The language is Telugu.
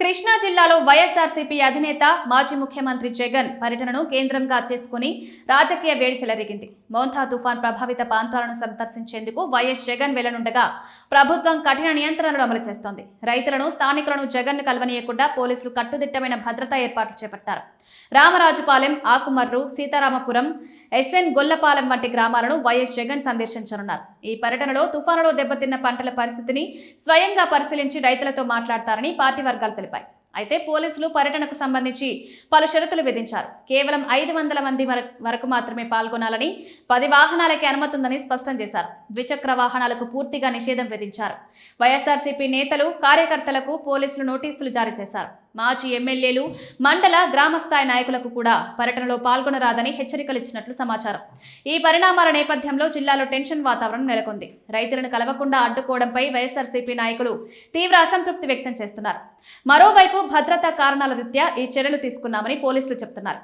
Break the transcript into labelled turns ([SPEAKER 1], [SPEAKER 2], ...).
[SPEAKER 1] కృష్ణా జిల్లాలో వైఎస్ఆర్సీపీ అధినేత మాజీ ముఖ్యమంత్రి జగన్ పర్యటనను కేంద్రంగా చేసుకుని రాజకీయ వేడి చెలరేగింది. మోంథా తుఫాన్ ప్రభావిత ప్రాంతాలను సందర్శించేందుకు వైఎస్ జగన్ వెళ్ళనుండగా ప్రభుత్వం కఠిన నియంత్రణలు అమలు చేస్తోంది. రైతులను స్థానికులను జగన్ కలవనీయకుండా పోలీసులు కట్టుదిట్టమైన భద్రతా ఏర్పాట్లు చేపట్టారు. రామరాజుపాలెం ఆకుమర్రు సీతారామపురం ఎస్ఎన్ గొల్లపాలెం వంటి గ్రామాలను వైఎస్ జగన్ సందర్శించనున్నారు. ఈ పర్యటనలో తుఫానులో దెబ్బతిన్న పంటల పరిస్థితిని స్వయంగా పరిశీలించి రైతులతో మాట్లాడతారని పార్టీ వర్గాలు తెలిపాయి. అయితే పోలీసులు పర్యటనకు సంబంధించి పలు షరతులు విధించారు. కేవలం ఐదు వందల మంది వరకు మాత్రమే పాల్గొనాలని పది వాహనాలకే అనుమతి ఉందని స్పష్టం చేశారు. ద్విచక్ర వాహనాలకు పూర్తిగా నిషేధం విధించారు. వైఎస్ఆర్సీపీ నేతలు కార్యకర్తలకు పోలీసులు నోటీసులు జారీ చేశారు. మాజీ ఎమ్మెల్యేలు మండల గ్రామస్థాయి నాయకులకు కూడా పర్యటనలో పాల్గొనరాదని హెచ్చరికలు ఇచ్చినట్లు సమాచారం. ఈ పరిణామాల నేపథ్యంలో జిల్లాలో టెన్షన్ వాతావరణం నెలకొంది. రైతులను కలవకుండా అడ్డుకోవడంపై వైఎస్ఆర్సీపీ నాయకులు తీవ్ర అసంతృప్తి వ్యక్తం చేస్తున్నారు. మరోవైపు భద్రతా కారణాల రీత్యా ఈ చర్యలు తీసుకున్నామని పోలీసులు చెబుతున్నారు.